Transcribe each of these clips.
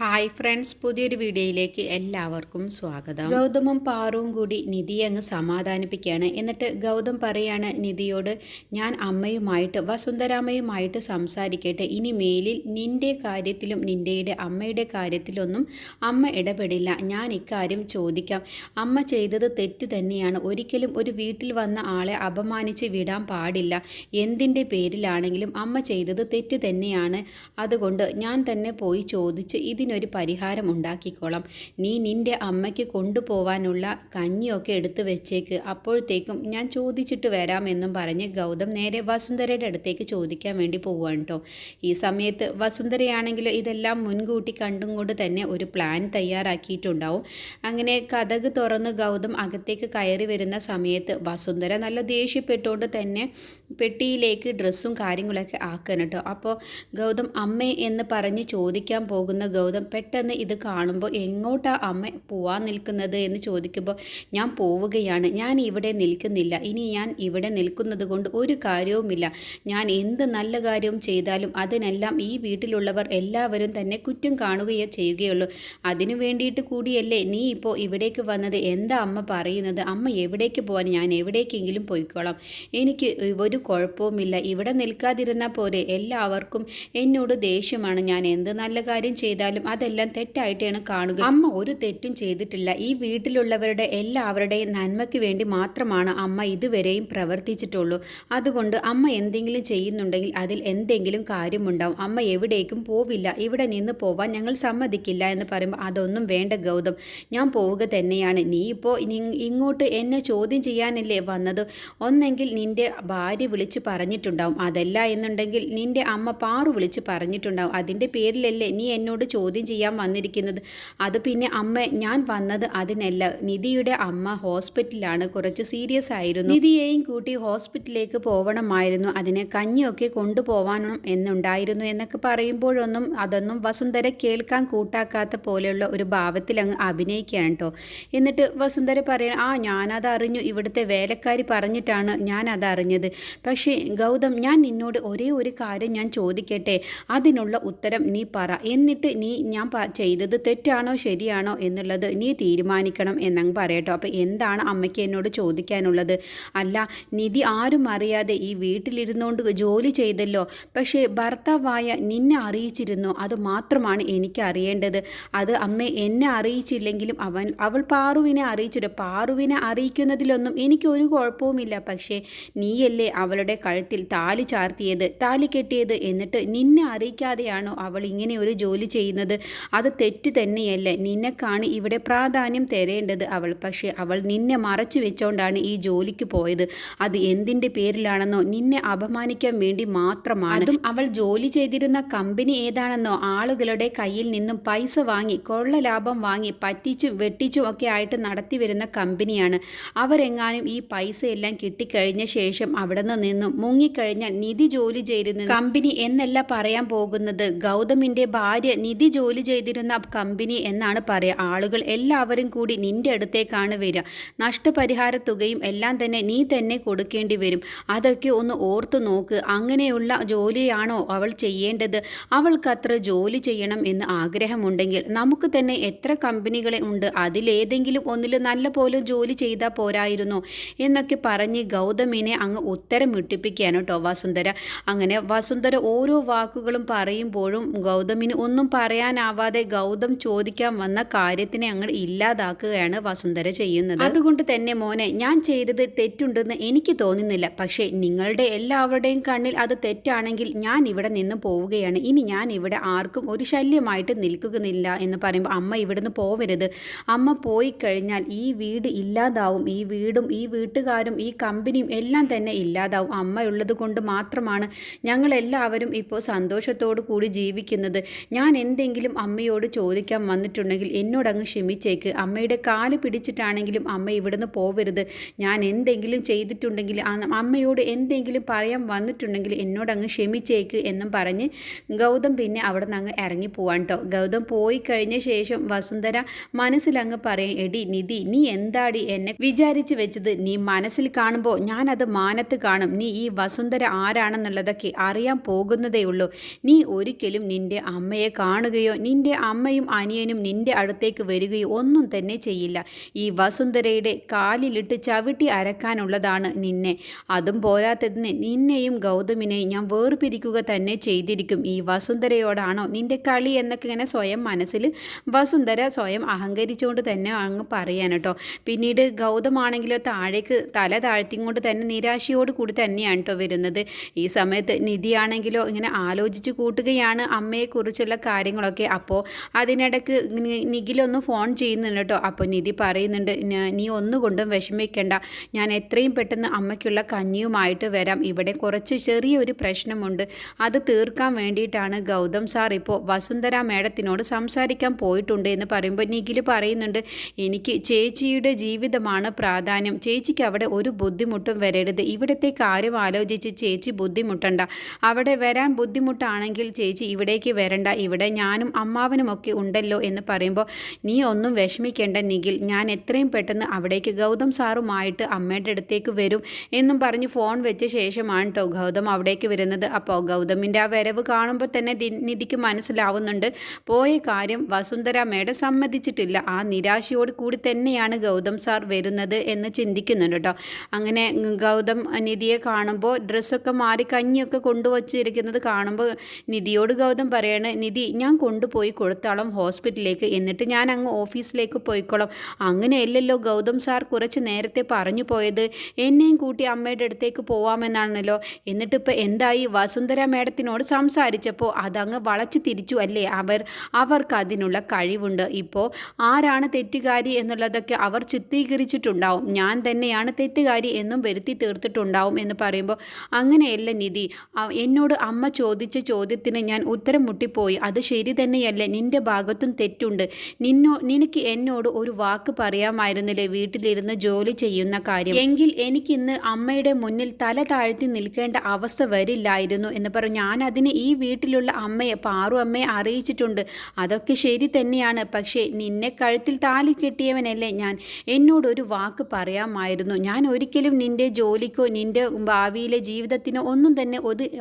Hi friends പുതിയൊരു വീഡിയോയിലേക്ക് എല്ലാവർക്കും സ്വാഗതം. ഗൗതമും പാറുവും കൂടി നിധിയെ അങ്ങ് സമാധാനിപ്പിക്കുകയാണ്. എന്നിട്ട് ഗൗതം പറയാണ് നിധിയോട് ഞാൻ അമ്മയുമായിട്ട് വസുന്ധരാമ്മയുമായിട്ട് സംസാരിക്കട്ടെ. ഇനി മേലിൽ നിന്റെ കാര്യത്തിലും നിന്റെയുടെ അമ്മയുടെ കാര്യത്തിലൊന്നും അമ്മ ഇടപെടില്ല. ഞാൻ ഇക്കാര്യം ചോദിക്കാം. അമ്മ ചെയ്തത് തെറ്റ് തന്നെയാണ്. ഒരിക്കലും ഒരു വീട്ടിൽ വന്ന ആളെ അപമാനിച്ച് വിടാൻ പാടില്ല. എന്തിന്റെ പേരിലാണെങ്കിലും അമ്മ ചെയ്തത് തെറ്റ് തന്നെയാണ്. അതുകൊണ്ട് ഞാൻ തന്നെ പോയി ചോദിച്ച് ഇതിനൊരു പരിഹാരം ഉണ്ടാക്കിക്കോളാം. നീ നിന്റെ അമ്മയ്ക്ക് കൊണ്ടുപോവാനുള്ള കഞ്ഞിയൊക്കെ എടുത്തു വെച്ചേക്ക്. അപ്പോഴത്തേക്കും ഞാൻ ചോദിച്ചിട്ട് വരാമെന്നും പറഞ്ഞ് ഗൗതം നേരെ വസുന്ധരയുടെ അടുത്തേക്ക് ചോദിക്കാൻ വേണ്ടി പോവുകയാണ് കേട്ടോ ഈ സമയത്ത് വസുന്ധരയാണെങ്കിൽ ഇതെല്ലാം മുൻകൂട്ടി കണ്ടും കൊണ്ട് തന്നെ ഒരു പ്ലാൻ തയ്യാറാക്കിയിട്ടുണ്ടാവും. അങ്ങനെ കഥക് തുറന്ന് ഗൗതം അകത്തേക്ക് കയറി വരുന്ന സമയത്ത് വസുന്ധര നല്ല ദേഷ്യപ്പെട്ടുകൊണ്ട് തന്നെ പെട്ടിയിലേക്ക് ഡ്രസ്സും കാര്യങ്ങളൊക്കെ ആക്കണം കേട്ടോ അപ്പോൾ ഗൗതം അമ്മേ എന്ന് പറഞ്ഞ് ചോദിക്കാൻ പോകുന്ന ഗൗതം പെട്ടെന്ന് ഇത് കാണുമ്പോൾ എങ്ങോട്ടാ അമ്മ പോവാൻ നിൽക്കുന്നത് എന്ന് ചോദിക്കുമ്പോൾ ഞാൻ പോവുകയാണ് ഞാൻ ഇവിടെ നിൽക്കുന്നില്ല. ഇനി ഞാൻ ഇവിടെ നിൽക്കുന്നത് കൊണ്ട് ഒരു കാര്യവുമില്ല. ഞാൻ എന്ത് നല്ല കാര്യവും ചെയ്താലും അതിനെല്ലാം ഈ വീട്ടിലുള്ളവർ എല്ലാവരും തന്നെ കുറ്റം കാണുകയോ ചെയ്യുകയുള്ളൂ. അതിനു വേണ്ടിയിട്ട് കൂടിയല്ലേ നീ ഇപ്പോൾ ഇവിടേക്ക് വന്നത്? എന്താ അമ്മ പറയുന്നത്? അമ്മ എവിടേക്ക് പോകാൻ ഞാൻ എവിടേക്കെങ്കിലും പോയിക്കോളാം. എനിക്ക് ഒരു കുഴപ്പവുമില്ല. ഇവിടെ നിൽക്കാതിരുന്നാൽ പോരെ. എല്ലാവർക്കും എന്നോട് ദേഷ്യമാണ്. ഞാൻ എന്ത് നല്ല കാര്യം ചെയ്താലും അതെല്ലാം തെറ്റായിട്ടാണ് കാണുക. അമ്മ ഒരു തെറ്റും ചെയ്തിട്ടില്ല. ഈ വീട്ടിലുള്ളവരുടെ എല്ലാവരുടെയും നന്മയ്ക്ക് വേണ്ടി മാത്രമാണ് അമ്മ ഇതുവരെയും പ്രവർത്തിച്ചിട്ടുള്ളൂ. അതുകൊണ്ട് അമ്മ എന്തെങ്കിലും ചെയ്യുന്നുണ്ടെങ്കിൽ അതിൽ എന്തെങ്കിലും കാര്യമുണ്ടാവും. അമ്മ എവിടേക്കും പോവില്ല. ഇവിടെ നിന്ന് പോവാൻ ഞങ്ങൾ സമ്മതിക്കില്ല എന്ന് പറയുമ്പോൾ അതൊന്നും വേണ്ട ഗൗതം. ഞാൻ പോവുക തന്നെയാണ്. നീ ഇപ്പോൾ ഇങ്ങോട്ട് എന്നെ ചോദ്യം ചെയ്യാനല്ലേ വന്നത്? ഒന്നെങ്കിൽ നിന്റെ ഭാര്യ വിളിച്ച് പറഞ്ഞിട്ടുണ്ടാവും. അതല്ല എന്നുണ്ടെങ്കിൽ നിന്റെ അമ്മ പാറു വിളിച്ച് പറഞ്ഞിട്ടുണ്ടാവും. അതിന്റെ പേരിലല്ലേ നീ എന്നോട് ചോദ്യം ചെയ്യാൻ വന്നിരിക്കുന്നത്. അത് പിന്നെ അമ്മ ഞാൻ വന്നത് അതിനല്ല. നിധിയുടെ അമ്മ ഹോസ്പിറ്റലാണ് കുറച്ച് സീരിയസ് ആയിരുന്നു. നിധിയെയും കൂട്ടി ഹോസ്പിറ്റലിലേക്ക് പോവണമായിരുന്നു. അതിനെ കഞ്ഞിയൊക്കെ കൊണ്ടുപോവാനും എന്നുണ്ടായിരുന്നു എന്നൊക്കെ പറയുമ്പോഴൊന്നും അതൊന്നും വസുന്ധര കേൾക്കാൻ കൂട്ടാക്കാത്ത പോലെയുള്ള ഒരു ഭാവത്തിൽ അങ്ങ് അഭിനയിക്കുകയാണ് കേട്ടോ എന്നിട്ട് വസുന്ധര പറയണം ആ ഞാനത് അറിഞ്ഞു ഇവിടുത്തെ വേലക്കാരി പറഞ്ഞിട്ടാണ് ഞാൻ അത് അറിഞ്ഞത് പക്ഷേ ഗൗതം ഞാൻ നിന്നോട് ഒരേ ഒരു കാര്യം ഞാൻ ചോദിക്കട്ടെ? അതിനുള്ള ഉത്തരം നീ പറ. എന്നിട്ട് നീ ഞാൻ ചെയ്തത് തെറ്റാണോ ശരിയാണോ എന്നുള്ളത് നീ തീരുമാനിക്കണം എന്നങ്ങ് പറയട്ടോ. അപ്പോൾ എന്താണ് അമ്മയ്ക്ക് എന്നോട് ചോദിക്കാനുള്ളത്? അല്ല നിധി ആരും അറിയാതെ ഈ വീട്ടിലിരുന്നുകൊണ്ട് ജോലി ചെയ്തല്ലോ. പക്ഷേ ഭർത്താവായ നിന്നെ അറിയിച്ചിരുന്നു. അത് മാത്രമാണ് എനിക്ക് അറിയേണ്ടത്. അത് അമ്മ എന്നെ അറിയിച്ചില്ലെങ്കിലും അവൻ അവൾ പാറുവിനെ അറിയിച്ചിട്ട് പാറുവിനെ അറിയിക്കുന്നതിലൊന്നും എനിക്ക് ഒരു കുഴപ്പവുമില്ല. പക്ഷേ നീയല്ലേ അവളുടെ കഴുത്തിൽ താലി ചാർത്തിയത് താലി കെട്ടിയത് എന്നിട്ട് നിന്നെ അറിയിക്കാതെയാണോ അവൾ ഇങ്ങനെ ഒരു ജോലി ചെയ്യുന്നത്? അത് തെറ്റ് തന്നെയല്ലേ? നിന്നെക്കാണ് ഇവിടെ പ്രാധാന്യം തരേണ്ടത് അവൾ. പക്ഷേ അവൾ നിന്നെ മറച്ചു വെച്ചോണ്ടാണ് ഈ ജോലിക്ക് പോയത്. അത് എന്തിന്റെ പേരിലാണെന്നോ? നിന്നെ അപമാനിക്കാൻ വേണ്ടി മാത്രമാണ്. അതും അവൾ ജോലി ചെയ്തിരുന്ന കമ്പനി ഏതാണെന്നോ? ആളുകളുടെ കയ്യിൽ നിന്നും പൈസ വാങ്ങി കൊള്ള ലാഭം വാങ്ങി പറ്റിച്ചും വെട്ടിച്ചും ഒക്കെ ആയിട്ട് നടത്തി വരുന്ന കമ്പനിയാണ്. അവരെങ്ങാനും ഈ പൈസ എല്ലാം കിട്ടിക്കഴിഞ്ഞ ശേഷം അവിടെ നിന്നും മുങ്ങിക്കഴിഞ്ഞാൽ നിധി ജോലി ചെയ്തിരുന്ന. കമ്പനി എന്നല്ല പറയാൻ പോകുന്നത്. ഗൗതമിന്റെ ഭാര്യ നിധി ജോലി ചെയ്തിരുന്ന കമ്പനി എന്നാണ് പറയുക ആളുകൾ എല്ലാവരും കൂടി നിന്റെ അടുത്തേക്കാണ് വരിക. നഷ്ടപരിഹാര തുകയും എല്ലാം തന്നെ നീ തന്നെ കൊടുക്കേണ്ടി വരും. അതൊക്കെ ഒന്ന് ഓർത്തു നോക്ക്. അങ്ങനെയുള്ള ജോലിയാണോ അവൾ ചെയ്യേണ്ടത്? അവൾക്കത്ര ജോലി ചെയ്യണം എന്ന് ആഗ്രഹമുണ്ടെങ്കിൽ നമുക്ക് തന്നെ എത്ര കമ്പനികളെ ഉണ്ട്? അതിലേതെങ്കിലും ഒന്നിൽ നല്ല പോലെ ജോലി ചെയ്താൽ പോരായിരുന്നോ? എന്നൊക്കെ പറഞ്ഞ് ഗൗതമിനെ അങ്ങ് ഉത്തരം ഇട്ടിപ്പിക്കുകയാണ് കേട്ടോ വസുന്ധര. അങ്ങനെ വസുന്ധര ഓരോ വാക്കുകളും പറയുമ്പോഴും ഗൗതമിന് ഒന്നും പറയാനാവാതെ ഗൗതം ചോദിക്കാൻ വന്ന കാര്യത്തിനെ അങ്ങ് ഇല്ലാതാക്കുകയാണ് വസുന്ധര ചെയ്യുന്നത്. അതുകൊണ്ട് തന്നെ മോനെ ഞാൻ ചെയ്തത് തെറ്റുണ്ടെന്ന് എനിക്ക് തോന്നുന്നില്ല. പക്ഷേ നിങ്ങളുടെ എല്ലാവരുടെയും കണ്ണിൽ അത് തെറ്റാണെങ്കിൽ ഞാൻ ഇവിടെ നിന്ന് പോവുകയാണ്. ഇനി ഞാൻ ഇവിടെ ആർക്കും ഒരു ശല്യമായിട്ട് നിൽക്കുന്നില്ല എന്ന് പറയുമ്പോൾ അമ്മ ഇവിടുന്ന് പോവരുത്. അമ്മ പോയി കഴിഞ്ഞാൽ ഈ വീട് ഇല്ലാതാവും. ഈ വീടും ഈ വീട്ടുകാരും ഈ കമ്പനിയും എല്ലാം തന്നെ ഇല്ലാതാവും. അമ്മയുള്ളത് കൊണ്ട് മാത്രമാണ് ഞങ്ങളെല്ലാവരും ഇപ്പോൾ സന്തോഷത്തോടു കൂടി ജീവിക്കുന്നത്. ഞാൻ എന്തെങ്കിലും അമ്മയോട് ചോദിക്കാൻ വന്നിട്ടുണ്ടെങ്കിൽ എന്നോടങ്ങ് ക്ഷമിച്ചേക്ക്. അമ്മയുടെ കാൽ പിടിച്ചിട്ടാണെങ്കിലും അമ്മ ഇവിടുന്ന് പോവരുത്. ഞാൻ എന്തെങ്കിലും ചെയ്തിട്ടുണ്ടെങ്കിൽ അമ്മയോട് എന്തെങ്കിലും പറയാൻ വന്നിട്ടുണ്ടെങ്കിൽ എന്നോടങ്ങ് ക്ഷമിച്ചേക്ക് എന്നും പറഞ്ഞ് ഗൗതം പിന്നെ അവിടെ നിന്ന് അങ്ങ് ഇറങ്ങിപ്പോവാൻ കേട്ടോ ഗൗതം പോയി കഴിഞ്ഞ ശേഷം വസുന്ധര മനസ്സിലങ്ങ് പറയും എടി നിധി നീ എന്താടി എന്നെ വിചാരിച്ചു വെച്ചത്? നീ മനസ്സിൽ കാണുമ്പോൾ ഞാനത് മാനത്ത് കാണും. നീ ഈ വസുന്ധര ആരാണെന്നുള്ളതൊക്കെ അറിയാൻ പോകുന്നതേ ഉള്ളൂ. നീ ഒരിക്കലും നിന്റെ അമ്മയെ കാണുകയോ നിന്റെ അമ്മയും അനിയനും നിന്റെ അടുത്തേക്ക് വരികയോ ഒന്നും തന്നെ ചെയ്യില്ല. ഈ വസുന്ധരയുടെ കാലിലിട്ട് ചവിട്ടി അരക്കാനുള്ളതാണ് നിന്നെ. അതും പോരാത്തതിന് നിന്നെയും ഗൗതമിനെയും ഞാൻ വേർപിരിക്കുക തന്നെ ചെയ്തിരിക്കും. ഈ വസുന്ധരയോടാണോ നിന്റെ കളി എന്നൊക്കെ ഇങ്ങനെ സ്വയം മനസ്സിൽ വസുന്ധര സ്വയം അഹങ്കരിച്ചുകൊണ്ട് തന്നെ അങ്ങ് പറയാൻ കേട്ടോ. പിന്നീട് ഗൗതമാണെങ്കിലോ താഴേക്ക് തല താഴ്ത്തിക്കൊണ്ട് തന്നെ നിരാശയോട് കൂടി തന്നെയാണ് കേട്ടോ വരുന്നത്. ഈ സമയത്ത് നിധിയാണെങ്കിലോ ഇങ്ങനെ ആലോചിച്ച് കൂട്ടുകയാണ് അമ്മയെക്കുറിച്ചുള്ള കാര്യങ്ങളൊക്കെ. അപ്പോൾ അതിനിടയ്ക്ക് നിഖിലൊന്ന് ഫോൺ ചെയ്യുന്നുണ്ട് കേട്ടോ അപ്പോൾ നിധി പറയുന്നുണ്ട് "ഞാ- നീ ഒന്നുകൊണ്ടും വിഷമിക്കേണ്ട. ഞാൻ എത്രയും പെട്ടെന്ന് അമ്മയ്ക്കുള്ള കഞ്ഞിയുമായിട്ട് വരാം. ഇവിടെ കുറച്ച് ചെറിയൊരു പ്രശ്നമുണ്ട്. അത് തീർക്കാൻ വേണ്ടിയിട്ടാണ് ഗൗതം സാർ ഇപ്പോൾ വസുന്ധര മേഡത്തിനോട് സംസാരിക്കാൻ പോയിട്ടുണ്ട് എന്ന് പറയുമ്പോൾ നിഖിൽ പറയുന്നുണ്ട് എനിക്ക് ചേച്ചിയുടെ ജീവിതമാണ് പ്രാധാന്യം. ചേച്ചിക്ക് അവിടെ ഒരു ബുദ്ധിമുട്ടും വരരുത്. ഇവിടുത്തെ കാര്യം ആലോചിച്ച് ചേച്ചി ബുദ്ധിമുട്ടണ്ട. അവിടെ വരാൻ ബുദ്ധിമുട്ടാണെങ്കിൽ ചേച്ചി ഇവിടേക്ക് വരണ്ട. ഇവിടെ ഞാനും അമ്മാവനുമൊക്കെ ഉണ്ടല്ലോ എന്ന് പറയുമ്പോൾ നീ ഒന്നും വിഷമിക്കേണ്ട നിഖിൽ ഞാൻ എത്രയും പെട്ടെന്ന് അവിടേക്ക് ഗൗതം സാറുമായിട്ട് അമ്മയുടെ അടുത്തേക്ക് വരും എന്നും പറഞ്ഞ് ഫോൺ വെച്ച ശേഷമാണ് കേട്ടോ ഗൗതം അവിടേക്ക് വരുന്നത്. അപ്പോൾ ഗൗതമിന്റെ ആ വരവ് കാണുമ്പോൾ തന്നെ നിധിക്ക് മനസ്സിലാവുന്നുണ്ട്. പോയ കാര്യം വസുന്ധര മേഡം സമ്മതിച്ചിട്ടില്ല. ആ നിരാശയോട് കൂടി തന്നെയാണ് ഗൗതം സാർ വരുന്നത് എന്ന് ചിന്തിക്കുന്നുണ്ട് കേട്ടോ അങ്ങനെ ഗൗതം നിധിയെ കാണുമ്പോൾ ഡ്രസ്സൊക്കെ മാറി കഞ്ഞിയൊക്കെ കൊണ്ടുവച്ചിരിക്കുന്നത് കാണുമ്പോൾ നിധിയോട് ഗൗതം പറയാണ് നിധി ഞാൻ കൊണ്ടുപോയി കൊടുത്തോളം ഹോസ്പിറ്റലിലേക്ക്. എന്നിട്ട് ഞാൻ അങ്ങ് ഓഫീസിലേക്ക് പോയിക്കോളാം. അങ്ങനെയല്ലല്ലോ ഗൗതം സാർ കുറച്ച് നേരത്തെ പറഞ്ഞു പോയത്. എന്നെയും കൂട്ടി അമ്മയുടെ അടുത്തേക്ക് പോവാമെന്നാണല്ലോ. എന്നിട്ട് ഇപ്പോൾ എന്തായി? വസുന്ധര മേഡത്തിനോട് സംസാരിച്ചപ്പോൾ അതങ്ങ് വളച്ചു തിരിച്ചു അല്ലേ അവർ? അവർക്ക് അതിനുള്ള കഴിവുണ്ട്. ഇപ്പോൾ ആരാണ് തെറ്റുകാരി എന്നുള്ളതൊക്കെ അവർ ചിത്രീകരിച്ചിട്ടുണ്ടാവും. ഞാൻ തന്നെയാണ് തെറ്റുകാരി എന്നും വരുത്തി തീർത്തിട്ടുണ്ടാവും എന്ന് പറയുമ്പോൾ അങ്ങനെയല്ല നിധി. എന്നോട് അമ്മ ചോദിച്ച ചോദ്യത്തിന് ഞാൻ ഉത്തരം മുട്ടിപ്പോയി. അത് ശരി തന്നെയല്ലേ? നിന്റെ ഭാഗത്തും തെറ്റുണ്ട്. നിന്നോ നിനക്ക് എന്നോട് ഒരു വാക്ക് പറയാമായിരുന്നില്ലേ? വീട്ടിലിരുന്ന് ജോലി ചെയ്യുന്ന കാര്യം. എങ്കിൽ എനിക്കിന്ന് അമ്മയുടെ മുന്നിൽ തല താഴ്ത്തി നിൽക്കേണ്ട അവസ്ഥ വരില്ലായിരുന്നു എന്ന് പറഞ്ഞു ഞാൻ അതിന് ഈ വീട്ടിലുള്ള അമ്മയെ പാറു അമ്മയെ അറിയിച്ചിട്ടുണ്ട്. അതൊക്കെ ശരി തന്നെയാണ്. പക്ഷേ നിന്നെ കഴുത്തിൽ താലി കെട്ടിയവനല്ലേ ഞാൻ. എന്നോടൊരു വാക്ക് പറയാമായിരുന്നു. ഞാൻ ഒരിക്കലും നിന്റെ ജോലിക്കോ നിന്റെ ഭാവിയിലെ ജീവിതത്തിനോ ഒന്നും തന്നെ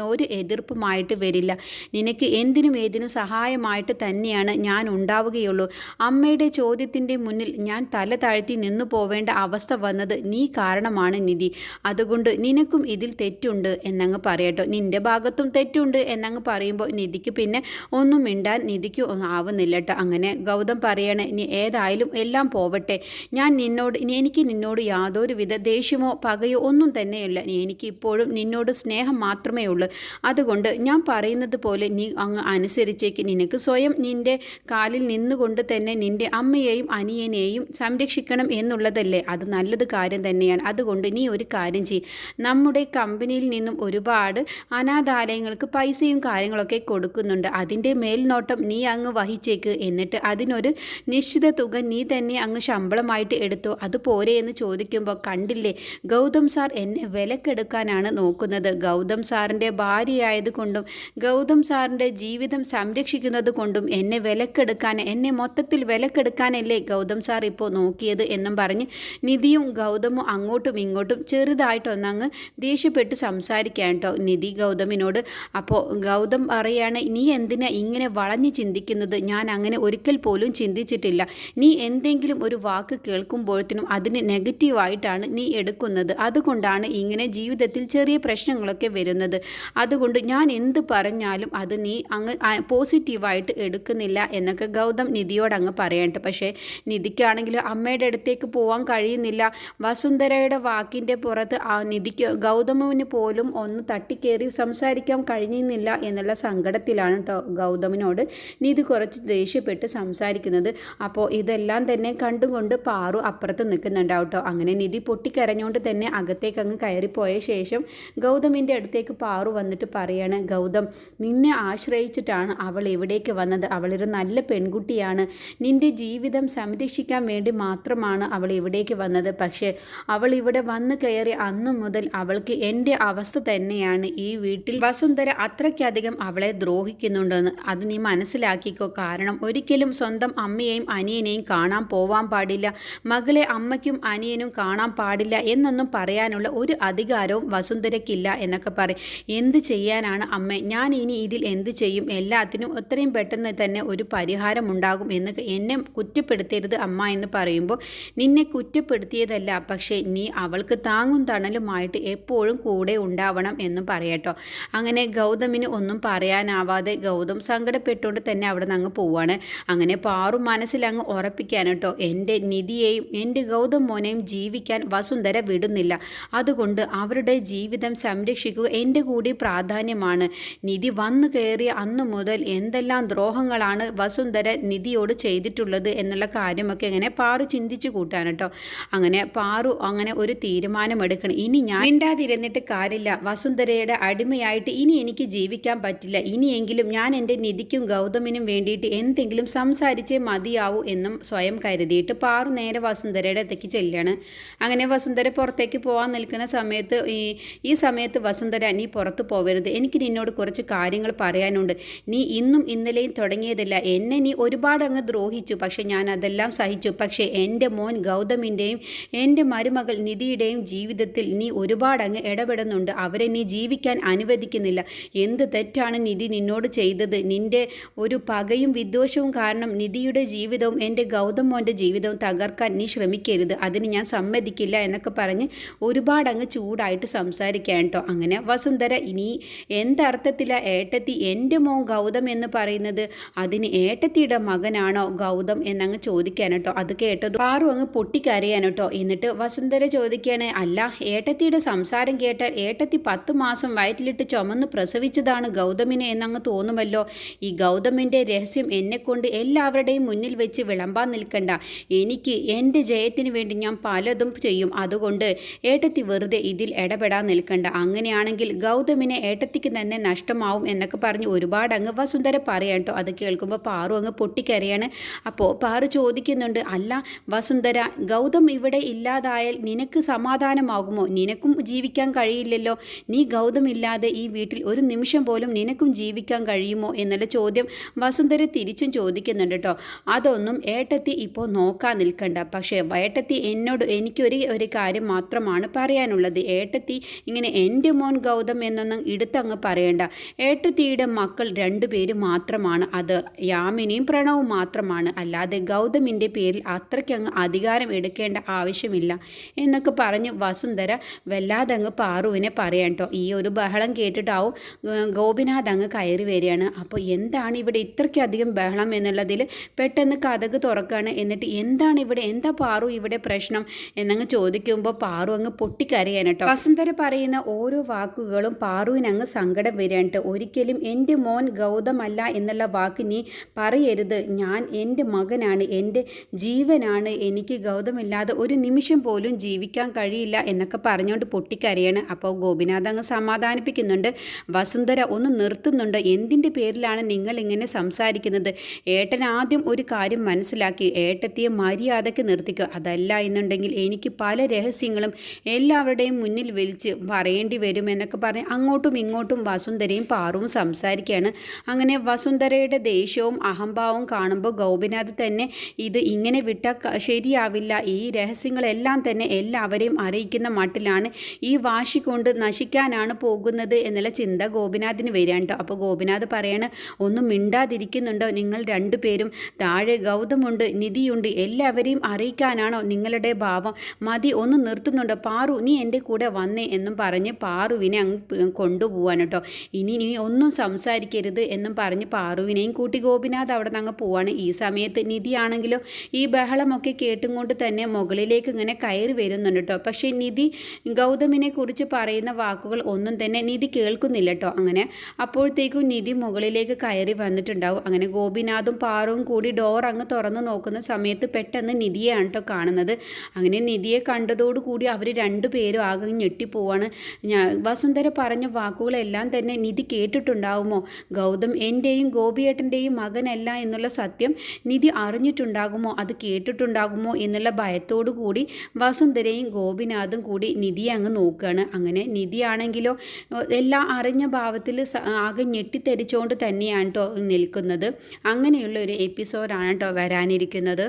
ഒരു എതിർപ്പുമായിട്ട് വരില്ല. നിനക്ക് എന്തിനും ഏതിനും സഹായമായിട്ട് തന്നെയാണ് ഞാൻ ഉണ്ടാവുകയുള്ളൂ. അമ്മയുടെ ചോദ്യത്തിന്റെ മുന്നിൽ ഞാൻ തല താഴ്ത്തി നിന്നു പോവേണ്ട അവസ്ഥ വന്നത് നീ കാരണമാണ് നിധി. അതുകൊണ്ട് നിനക്കും ഇതിൽ തെറ്റുണ്ട് എന്നങ്ങ് പറയട്ടോ. നിന്റെ ഭാഗത്തും തെറ്റുണ്ട് എന്നങ്ങ് പറയുമ്പോൾ നിധിക്ക് പിന്നെ ഒന്നും മിണ്ടാൻ നിധിക്ക് ആവുന്നില്ല കേട്ടോ അങ്ങനെ ഗൗതം പറയണേ നീ ഏതായാലും എല്ലാം പോവട്ടെ. ഞാൻ നിന്നോട് എനിക്ക് നിന്നോട് യാതൊരു വിധ ദേഷ്യമോ പകയോ ഒന്നും തന്നെയില്ല. എനിക്ക് ഇപ്പോഴും നിന്നോട് സ്നേഹം മാത്രമേ ഉള്ളൂ. അതുകൊണ്ട് ഞാൻ പറയുന്നത് പോലെ നീ അങ്ങ് അനുസരിച്ചേക്ക്. നിനക്ക് സ്വയം നിന്റെ കാലിൽ നിന്നുകൊണ്ട് തന്നെ നിന്റെ അമ്മയെയും അനിയനെയും സംരക്ഷിക്കണം എന്നുള്ളതല്ലേ? അത് നല്ലത് കാര്യം തന്നെയാണ്. അതുകൊണ്ട് നീ ഒരു കാര്യം ചെയ്യും. നമ്മുടെ കമ്പനിയിൽ നിന്നും ഒരുപാട് അനാഥാലയങ്ങൾക്ക് പൈസയും കാര്യങ്ങളൊക്കെ കൊടുക്കുന്നുണ്ട്. അതിന്റെ മേൽനോട്ടം നീ അങ്ങ് വഹിച്ചേക്ക്. എന്നിട്ട് അതിനൊരു നിശ്ചിത തുക നീ തന്നെ അങ്ങ് ശമ്പളമായിട്ട് എടുത്തോ. അത് പോരെ എന്ന് ചോദിക്കുമ്പോൾ കണ്ടില്ലേ? ഗൗതം സാർ എന്നെ വിലക്കെടുക്കാനാണ് നോക്കുന്നത്. ഗൗതം സാറിന്റെ ഭാര്യയായതുകൊണ്ടും ഗൗതം സാറിന്റെ ജീവിതം സംരക്ഷിക്കുന്നത് കൊണ്ടും എന്നെ വിലക്കെടുക്കാൻ എന്നെ മൊത്തത്തിൽ വിലക്കെടുക്കാനല്ലേ ഗൗതം സാർ ഇപ്പോൾ നോക്കിയത് എന്നും പറഞ്ഞ് നിധിയും ഗൗതമും അങ്ങോട്ടും ഇങ്ങോട്ടും ചെറുതായിട്ടൊന്നങ്ങ് ദേഷ്യപ്പെട്ട് സംസാരിക്കാൻ കേട്ടോ. നിധി ഗൗതമിനോട് അപ്പോൾ ഗൗതം പറയാണ് നീ എന്തിനാ ഇങ്ങനെ വളഞ്ഞു ചിന്തിക്കുന്നത്? ഞാൻ അങ്ങനെ ഒരിക്കൽ പോലും ചിന്തിച്ചിട്ടില്ല. നീ എന്തെങ്കിലും ഒരു വാക്ക് കേൾക്കുമ്പോഴത്തേനും അതിന് നെഗറ്റീവായിട്ടാണ് നീ എടുക്കുന്നത്. അതുകൊണ്ടാണ് ഇങ്ങനെ ജീവിതത്തിൽ ചെറിയ പ്രശ്നങ്ങളൊക്കെ വരുന്നത്. അതുകൊണ്ട് ഞാൻ എന്ത് പറഞ്ഞാലും അത് നീ അങ്ങ് ആ- പോസിറ്റീവായിട്ട് എടുക്കുന്നില്ല എന്നൊക്കെ ഗൗതം നിധിയോട് അങ്ങ് പക്ഷേ നിധിക്കാണെങ്കിൽ അമ്മയുടെ അടുത്തേക്ക് പോകാൻ കഴിയുന്നില്ല. വസുന്ധരയുടെ വാക്കിന്റെ പുറത്ത് ആ നിധിക്ക് ഗൗതമിന് പോലും ഒന്ന് തട്ടിക്കേറി സംസാരിക്കാൻ കഴിയുന്നില്ല എന്നുള്ള സങ്കടത്തിലാണ് കേട്ടോ ഗൗതമിനോട് നിധി കുറച്ച് ദേഷ്യപ്പെട്ട് സംസാരിക്കുന്നത്. അപ്പോൾ ഇതെല്ലാം തന്നെ കണ്ടുകൊണ്ട് പാറു അപ്പുറത്ത് നിൽക്കുന്നുണ്ടാവും കേട്ടോ. അങ്ങനെ നിധി പൊട്ടിക്കരഞ്ഞുകൊണ്ട് തന്നെ അകത്തേക്ക് അങ്ങ് കയറിപ്പോയ ശേഷം ഗൗതമിന്റെ അടുത്തേക്ക് പാറു വന്നിട്ട് പറയാണ് ഗൗതം നിന്നെ ആശ്രയിച്ചിട്ടാണ് അവൾ ഇവിടേക്ക് വന്നത്. അവളൊരു നല്ല പെൺകുട്ടിയാണ്. നിന്റെ ജീവിതം സംരക്ഷിക്കാൻ വേണ്ടി മാത്രമാണ് അവൾ ഇവിടേക്ക് വന്നത്. പക്ഷേ അവൾ ഇവിടെ വന്നു കയറി അന്നു മുതൽ അവൾക്ക് എന്റെ അവസ്ഥ തന്നെയാണ്. ഈ വീട്ടിൽ വസുന്ധര അത്രയ്ക്കധികം അവളെ ദ്രോഹിക്കുന്നുണ്ടെന്ന് അത് നീ മനസ്സിലാക്കിക്കോ. കാരണം ഒരിക്കലും സ്വന്തം അമ്മയെയും അനിയനെയും കാണാൻ പോവാൻ പാടില്ല. മകളെ അമ്മയ്ക്കും അനിയനും കാണാൻ പാടില്ല എന്നൊന്നും പറയാനുള്ള ഒരു അധികാരവും വസുന്ധരയ്ക്കില്ല എന്നൊക്കെ പറയും. എന്ത് ചെയ്യാനാണ് അമ്മ? ഞാൻ ഇനി ഇതിൽ എന്ത് ചെയ്യും? എല്ലാത്തിനും എത്രയും പെട്ടെന്ന് തന്നെ ഒരു പരിഹാരം ഉണ്ടാകും എന്ന് എന്നെ കുറ്റപ്പെടുത്തരുത് അമ്മ എന്ന് പറയുമ്പോൾ നിന്നെ കുറ്റപ്പെടുത്തിയതല്ല പക്ഷേ നീ അവൾക്ക് താങ്ങും തണലുമായിട്ട് എപ്പോഴും കൂടെ ഉണ്ടാവണം എന്നും പറയട്ടോ. അങ്ങനെ ഗൗതമിന് ഒന്നും പറയാനാവാതെ ഗൗതം സങ്കടപ്പെട്ടുകൊണ്ട് തന്നെ അവിടെ നിന്ന് അങ്ങ് പോവാണ്. അങ്ങനെ പാറു മനസ്സിലങ്ങ് ഉറപ്പിക്കാൻ കേട്ടോ. എന്റെ നിധിയെയും എന്റെ ഗൗതം മോനെയും ജീവിക്കാൻ വസുന്ധര വിടുന്നില്ല. അതുകൊണ്ട് അവരുടെ ജീവിതം സംരക്ഷിക്കുക എന്റെ കൂടി പ്രാധാന്യമാണ്. നിധി വന്നു കയറിയ അന്നു മുതൽ എന്തെല്ലാം ദ്രോഹങ്ങളാണ് വസുന്ധര നിധിയോട് ചെയ്തിട്ടുള്ളത് എന്നുള്ള കാര്യമൊക്കെ ഇങ്ങനെ പാറു ചിന്തിച്ചു കൂട്ടാണ് കേട്ടോ. അങ്ങനെ പാറു അങ്ങനെ ഒരു തീരുമാനമെടുക്കണം. ഇനി ഞാൻ മിണ്ടാതിരുന്നിട്ട് കാര്യമില്ല. വസുന്ധരയുടെ അടിമയായിട്ട് ഇനി എനിക്ക് ജീവിക്കാൻ പറ്റില്ല. ഇനിയെങ്കിലും ഞാൻ എന്റെ നിധിക്കും ഗൗതമിനും വേണ്ടിയിട്ട് എന്തെങ്കിലും സംസാരിച്ചേ മതിയാവൂ എന്നും സ്വയം കരുതിയിട്ട് പാറു നേരെ വസുന്ധരയുടെ അടുത്തേക്ക് ചെല്ലുകയാണ് അങ്ങനെ വസുന്ധര പുറത്തേക്ക് പോകാൻ നിൽക്കുന്ന സമയത്ത് ഈ ഈ സമയത്ത് വസുന്ധര നീ പുറത്ത് പോവരുത്. എനിക്ക് നിന്നോട് കുറച്ച് കാര്യങ്ങൾ പറയാനുണ്ട്. നീ ഇന്നും ഇന്നലെയും തുടങ്ങിയതല്ല. എന്നെ നീ ഒരുപാട് അങ്ങ് ദ്രോഹിച്ചു. പക്ഷെ ഞാൻ അതെല്ലാം സഹിച്ചു. പക്ഷേ എന്റെ മോൻ ഗൗതമിന്റെയും എന്റെ മരുമകൾ നിധിയുടെയും ജീവിതത്തിൽ നീ ഒരുപാട് അങ്ങ് ഇടപെടുന്നുണ്ട്. അവരെ നീ ജീവിക്കാൻ അനുവദിക്കുന്നില്ല. എന്ത് തെറ്റാണ് നിധി നിന്നോട് ചെയ്തത്? നിന്റെ ഒരു പകയും വിദ്വേഷവും കാരണം നിധിയുടെ ജീവിതവും എന്റെ ഗൗതം മോന്റെ ജീവിതവും തകർക്കാൻ നീ ശ്രമിക്കരുത്. അതിന് ഞാൻ സമ്മതിക്കില്ല എന്നൊക്കെ പറഞ്ഞ് ഒരുപാട് അങ്ങ് ചൂടായിട്ട് സംസാരിക്കാൻ കേട്ടോ. അങ്ങനെ വസുന്ധര ഇനി എന്തർത്ഥത്തിലാണ് ഏട്ടത്തി എന്റെ മോൻ ഗൗതം എന്ന് പറയുന്നത്? അതിന് ഏട്ടത്തിയുടെ മകനാണോ ഗൗതം? എന്നങ്ങ് ചോദിക്കാൻ കേട്ടോ. അത് കേട്ടത് പാറു അങ്ങ് പൊട്ടിക്കരയാൻ കേട്ടോ. എന്നിട്ട് വസുന്ധര ചോദിക്കുകയാണ് അല്ല ഏട്ടത്തിയുടെ സംസാരം കേട്ടാൽ ഏട്ടത്തി പത്ത് മാസം വയറ്റിലിട്ട് ചുമന്ന് പ്രസവിച്ചതാണ് ഗൗതമിനെ എന്നങ്ങ് തോന്നുമല്ലോ. ഈ ഗൗതമിന്റെ രഹസ്യം എന്നെക്കൊണ്ട് എല്ലാവരുടെയും മുന്നിൽ വെച്ച് വിളമ്പാൻ നിൽക്കണ്ട. എനിക്ക് എന്റെ ജയത്തിന് വേണ്ടി ഞാൻ പലതും ചെയ്യും. അതുകൊണ്ട് ഏട്ടത്തി വെറുതെ ഇതിൽ ഇടപെടാൻ നിൽക്കണ്ട. അങ്ങനെയാണെങ്കിൽ ഗൗതമിനെ ഏട്ടത്തിക്ക് തന്നെ നഷ്ടമാവും എന്നൊക്കെ പറഞ്ഞ് ഒരുപാട് അങ്ങ് വസുന്ധര പറയാം കേട്ടോ അത് കേൾക്കുമ്പോൾ പാറു അങ്ങ് പൊട്ടിക്കരയാണ്. അപ്പോൾ പാറു ചോദിക്കുന്നുണ്ട് അല്ല വസുന്ധര ഗൗതം ഇവിടെ ഇല്ലാതായാൽ നിനക്ക് സമാധാനമാകുമോ? നിനക്കും ജീവിക്കാൻ കഴിയില്ലല്ലോ. നീ ഗൗതം ഇല്ലാതെ ഈ വീട്ടിൽ ഒരു നിമിഷം പോലും നിനക്കും ജീവിക്കാൻ കഴിയുമോ? എന്നുള്ള ചോദ്യം വസുന്ധര തിരിച്ചും ചോദിക്കുന്നുണ്ട് കേട്ടോ അതൊന്നും ഏട്ടത്തി ഇപ്പോൾ നോക്കാൻ നിൽക്കണ്ട. പക്ഷേ ഏട്ടത്തി എന്നോട് എനിക്കൊരു ഒരു കാര്യം മാത്രമാണ് പറയാനുള്ളത്. ഏട്ടത്തി ഇങ്ങനെ എന്റെ മോൻ ഗൗതം എന്നൊന്നും എടുത്തങ്ങ് പറയണ്ട. ഏട്ടത്തിയുടെ മക്കൾ രണ്ടുപേര് മാത്രമാണ്. അത് യാമിനിയും പ്രണവും മാത്രമാണ്. അല്ലാതെ ഗൗതമിന്റെ പേരിൽ അത്രയ്ക്കങ്ങ് അധികാരം എടുക്കേണ്ട ആവശ്യമില്ല എന്നൊക്കെ പറഞ്ഞ് വസുന്ധര വല്ലാതെ അങ്ങ് പാറുവിനെ പറയാം കേട്ടോ ഈ ഒരു ബഹളം കേട്ടിട്ടാവും ഗോപിനാഥ് അങ്ങ് കയറി വരികയാണ്. അപ്പോൾ എന്താണ് ഇവിടെ ഇത്രയ്ക്കധികം ബഹളം എന്നുള്ളതിൽ പെട്ടെന്ന് കഥക് തുറക്കുകയാണ് എന്നിട്ട് എന്താണ് ഇവിടെ എന്താ പാറു ഇവിടെ പ്രശ്നം എന്നങ്ങ് ചോദിക്കുമ്പോൾ പാറു അങ്ങ് പൊട്ടിക്കരയാണ് കേട്ടോ വസുന്ധര പറയുന്ന ഓരോ വാക്കുകളും പാറുവിനങ്ങ് സങ്കടം വരികയാണ് ഒരിക്കലും എന്റെ മോൻ ഗൗതമല്ല എന്നുള്ള വാക്ക് നീ പറയരുത്. ഞാൻ എന്റെ മകനാണ് എന്റെ ജീവനാണ് എനിക്ക് ഗൗതമില്ലാതെ ഒരു നിമിഷം പോലും ജീവിക്കാൻ കഴിയില്ല എന്നൊക്കെ പറഞ്ഞുകൊണ്ട് പൊട്ടിക്കരയാണ്. അപ്പോൾ ഗോപിനാഥ് അങ്ങ് സമാധാനിപ്പിക്കുന്നുണ്ട്. വസുന്ധര ഒന്ന് നിർത്തുന്നുണ്ട്. എന്തിന്റെ പേരിലാണ് നിങ്ങൾ ഇങ്ങനെ സംസാരിക്കുന്നത്? ഏട്ടൻ ആദ്യം ഒരു കാര്യം മനസ്സിലാക്കി. ഏട്ടത്തിയെ മര്യാദയ്ക്ക് നിർത്തിക്കുക അതല്ല എന്നുണ്ടെങ്കിൽ എനിക്ക് പല രഹസ്യങ്ങളും എല്ലാവരുടെയും മുന്നിൽ വിളിച്ച് പറയേണ്ടി വരും എന്നൊക്കെ പറഞ്ഞ് അങ്ങോട്ടും ഇങ്ങോട്ടും വസുന്ധരയും പാറുവും സംസാരിക്കുകയാണ്. അങ്ങനെ വസുന്ധരയുടെ ദേഷ്യവും അഹംഭാവവും കാണുമ്പോൾ ഗോപിനാഥ് തന്നെ ഇത് ഇങ്ങനെ വിട്ട ശരിയാവില്ല. ഈ രഹസ്യങ്ങളെല്ലാം തന്നെ എല്ലാവരെയും അറിയിക്കുന്ന മട്ടിലാണ് ഈ വാശി കൊണ്ട് നശിക്കാനാണ് പോകുന്നത് എന്നുള്ള ചിന്ത ഗോപിനാഥിന് വരികയാണ് കേട്ടോ. അപ്പോൾ ഗോപിനാഥ് പറയണ ഒന്നും മിണ്ടാതിരിക്കുന്നുണ്ടോ? നിങ്ങൾ രണ്ടുപേരും താഴെ ഗൗതമുണ്ട് നിധിയുണ്ട് എല്ലാവരെയും അറിയിക്കാനാണോ നിങ്ങളുടെ ഭാവം? മതി ഒന്ന് നിർത്തുന്നുണ്ടോ? പാറു നീ എന്റെ കൂടെ വന്നേ എന്നും പറഞ്ഞ് പാറുവിനെ അങ്ങ് കൊണ്ടുപോവാൻ കേട്ടോ. ഇനി നീ ഒന്നും സംസാരിക്കരുത് എന്നും പറഞ്ഞ് പാറുവിനെയും കൂട്ടി ഗോപിനാഥ് അവിടെ നിന്ന് അങ്ങ് പോവാണ്. ഈ സമയത്ത് നിധിയാണെങ്കിലോ ഈ ബഹളമൊക്കെ കേട്ടും കൊണ്ട് തന്നെ മുകളിലേക്ക് ഇങ്ങനെ കയറി വരുന്നുണ്ട് കേട്ടോ പക്ഷേ നിധി ഗൗതമിനെ കുറിച്ച് പറയുന്ന വാക്കുകൾ ഒന്നും തന്നെ നിധി കേൾക്കുന്നില്ല കേട്ടോ അങ്ങനെ അപ്പോഴത്തേക്കും നിധി മുകളിലേക്ക് കയറി വന്നിട്ടുണ്ടാവും. അങ്ങനെ ഗോപിനാഥും പാറും കൂടി ഡോർ അങ്ങ് തുറന്ന് നോക്കുന്ന സമയത്ത് പെട്ടെന്ന് നിധിയെയാണ് കേട്ടോ കാണുന്നത്. അങ്ങനെ നിധിയെ കണ്ടതോടുകൂടി അവർ രണ്ടുപേരും ആകെ ഞെട്ടിപ്പോവാണ്. ഞാൻ വസുന്ധര പറഞ്ഞ വാക്കുകളെല്ലാം തന്നെ നിധി കേട്ടിട്ടുണ്ടാവുമോ? ഗൗതം എന്റെയും ഗോപിയേട്ടന്റെയും മകനല്ല എന്നുള്ള സത്യം നിധി അറിഞ്ഞിട്ടുണ്ടാകുമോ? അത് കേട്ടിട്ടുണ്ടാകുമോ? എന്നുള്ള ഭയത്തോടു കൂടി വസുന്ധരയും ഗോപിനാഥും കൂടി നിധിയെ അങ്ങ് നോക്കുകയാണ് അങ്ങനെ നിധിയാണെങ്കിലോ എല്ലാം അറിഞ്ഞ ഭാവത്തിൽ ആകെ ഞെട്ടിത്തെരിച്ചുകൊണ്ട് തന്നെയാണ് കേട്ടോ നിൽക്കുന്നത്. അങ്ങനെയുള്ള ഒരു എപ്പിസോഡാണ് കേട്ടോ വരാനിരിക്കുന്നത്.